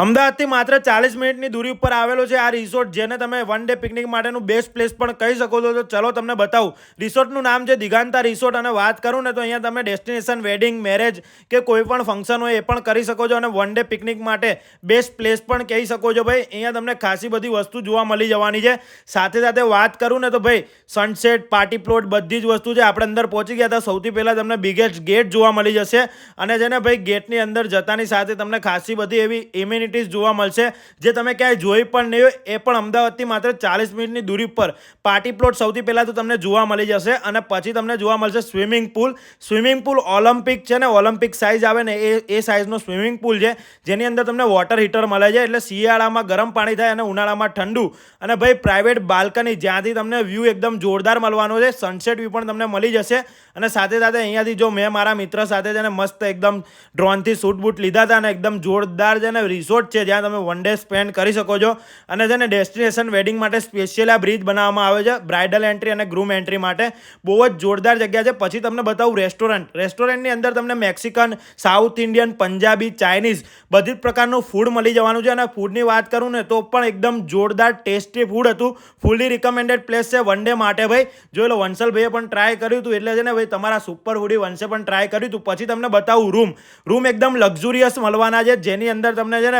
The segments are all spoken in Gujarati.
અમદાવાદથી માત્ર ચાલીસ મિનિટની દૂરી ઉપર આવેલો છે આ રિસોર્ટ, જેને તમે વન ડે પિકનિક માટેનું બેસ્ટ પ્લેસ પણ કહી શકો છો. તો ચલો તમને બતાવું. રિસોર્ટનું નામ છે દિગાંતા રિસોર્ટ અને વાત કરું ને તો અહીંયા તમે ડેસ્ટિનેશન વેડિંગ મેરેજ કે કોઈ પણ ફંક્શન હોય એ પણ કરી શકો છો અને વન ડે પિકનિક માટે બેસ્ટ પ્લેસ પણ કહી શકો છો. ભાઈ, અહીંયા તમને ખાસી બધી વસ્તુ જોવા મળી જવાની છે. સાથે સાથે વાત કરું ને તો ભાઈ સનસેટ પાર્ટી પ્લોટ બધી જ વસ્તુ છે. આપણે અંદર પહોંચી ગયા હતા. સૌથી પહેલાં તમને બિગેસ્ટ ગેટ જોવા મળી જશે. અને છે ને ભાઈ ગેટની અંદર જતાની સાથે તમને ખાસી બધી એવી ઇમ્યુનિટીઝ જોવા મળશે. જે તમે ક્યાંય જોઈ પણ નહીં હોય, એ પણ અમદાવાદથી માત્ર ચાલીસ મિનિટની દૂરી પર પાર્ટી પ્લોટ સૌથી પહેલાં તો તમને જોવા મળી જશે અને પછી તમને જોવા મળશે swimming pool swimming pool Olympic છે ને ઓલિમ્પિક સાઇઝ આવે ને, એ એ સાઇઝનો સ્વિમિંગ પુલ છે. જેની અંદર તમને વોટર હીટર મળે છે, એટલે શિયાળામાં ગરમ પાણી થાય અને ઉનાળામાં ઠંડુ. અને ભાઈ પ્રાઇવેટ બાલ્કની જ્યાંથી તમને વ્યૂ એકદમ જોરદાર મળવાનો છે સનસેટ વ્યૂ પણ તમને મળી જશે. અને સાથે સાથે અહીંયાથી જો મેં મારા મિત્ર સાથે છે ને, મસ્ત એકદમ ડ્રોનથી શૂટ બૂટ લીધા હતા અને એકદમ જોરદાર છે ને રિસોર્ટ છે, જ્યાં તમે વન ડે સ્પેન્ડ કરી શકો છો. અને છે ને ડેસ્ટિનેશન વેડિંગ માટે સ્પેશિયલ આ બ્રિજ બનાવવામાં આવે છે બ્રાઇડલ એન્ટ્રી અને ગ્રૂમ એન્ટ્રી માટે. બહુ જ જોરદાર જગ્યા છે. પછી તમને બતાવું રેસ્ટોરન્ટ રેસ્ટોરન્ટની અંદર તમને Mexican South Indian Punjabi Chinese બધી જ પ્રકારનું ફૂડ મળી જવાનું છે. અને ફૂડની વાત કરું ને, તો પણ એકદમ જોરદાર ટેસ્ટી ફૂડ હતું. ફૂલી રિકમેન્ડેડ પ્લેસ છે વન ડે માટે ભાઈ. જોઈ લો, વંશલભાઈએ પણ ટ્રાય કર્યું હતું. એટલે છે ને, ભાઈ, તમારા સુપર ફૂડી વંશે પણ ટ્રાય કર્યું હતું. પછી તમને બતાવું રૂમ રૂમ એકદમ લક્ઝુરિયસ મળવાના છે. જેની અંદર તમને છે ને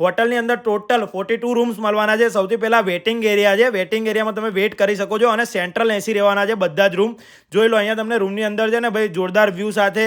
હોટલની અંદર ટોટલ ફોર્ટી ટુ રૂમ્સ મળવાના છે. સૌથી પહેલાં વેટિંગ એરિયા છે. વેટિંગ એરિયામાં તમે વેટ કરી શકો છો અને સેન્ટ્રલ એસી રહેવાના છે બધા જ રૂમ જોઈ લો અહીંયા તમને રૂમની અંદર છે ને ભાઈ જોરદાર વ્યૂ સાથે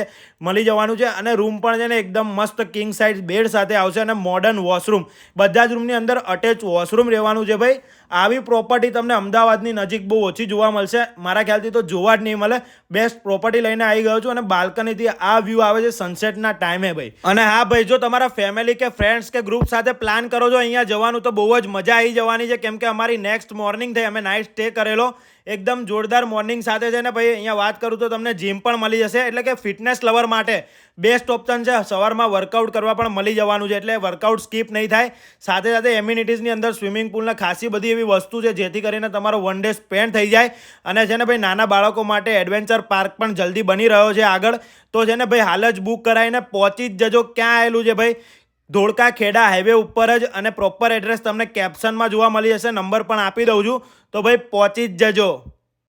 મળી જવાનું છે અને રૂમ પણ છે ને એકદમ મસ્ત કિંગ સાઇઝ બેડ સાથે આવશે અને મોડર્ન વોશરૂમ બધા જ રૂમની અંદર અટેચ વોશરૂમ રહેવાનું છે ભાઈ. આવી પ્રોપર્ટી તમને અમદાવાદની નજીક બહુ ઓછી જોવા મળશે. મારા ખ્યાલથી તો જોવા જ નહીં મળે. બેસ્ટ પ્રોપર્ટી લઈને આવી ગયો છું અને બાલ્કનીથી આ વ્યૂ આવે છે સનસેટના ટાઈમે ભાઈ. અને હા ભાઈ જો તમારા ફેમિલી કે ફ્રેન્ડ્સ કે ગ્રુપ સાથે પ્લાન કરો છો. અહીંયા જવાનું તો બહુ જ મજા આવી જવાની છે. કેમ કે અમારી નેક્સ્ટ મોર્નિંગ થઈ. અમે નાઇટ સ્ટે કરેલો. એકદમ જોરદાર મોર્નિંગ સાથે છે ને ભાઈ, અહીંયા વાત કરું તો તમને જીમ પણ મળી જશે. એટલે કે ફિટનેસ લવર માટે બેસ્ટ ઓપ્શન છે. સવારમાં વર્કઆઉટ કરવા પણ મળી જવાનું છે. એટલે વર્કઆઉટ સ્કીપ નહીં થાય. સાથે સાથે એમ્યુનિટીઝની અંદર સ્વિમિંગ પુલના ખાસી બધી એવી વસ્તુ છે, જેથી કરીને તમારો વન ડે સ્પેન્ડ થઈ જાય. અને છે ને ભાઈ, નાના બાળકો માટે એડવેન્ચર પાર્ક પણ જલ્દી બની રહ્યો છે આગળ. તો છે ને ભાઈ, હાલ જ બુક કરાવીને પહોંચી જ જજો. ક્યાં આવેલું છે ભાઈ? ધોળકા ખેડા હાઈવે ઉપર જ અને પ્રોપર એડ્રેસ તમને કેપ્શનમાં જોવા મળી જશે નંબર પણ આપી દઉં છું. તો ભાઈ, પહોંચી જ જજો.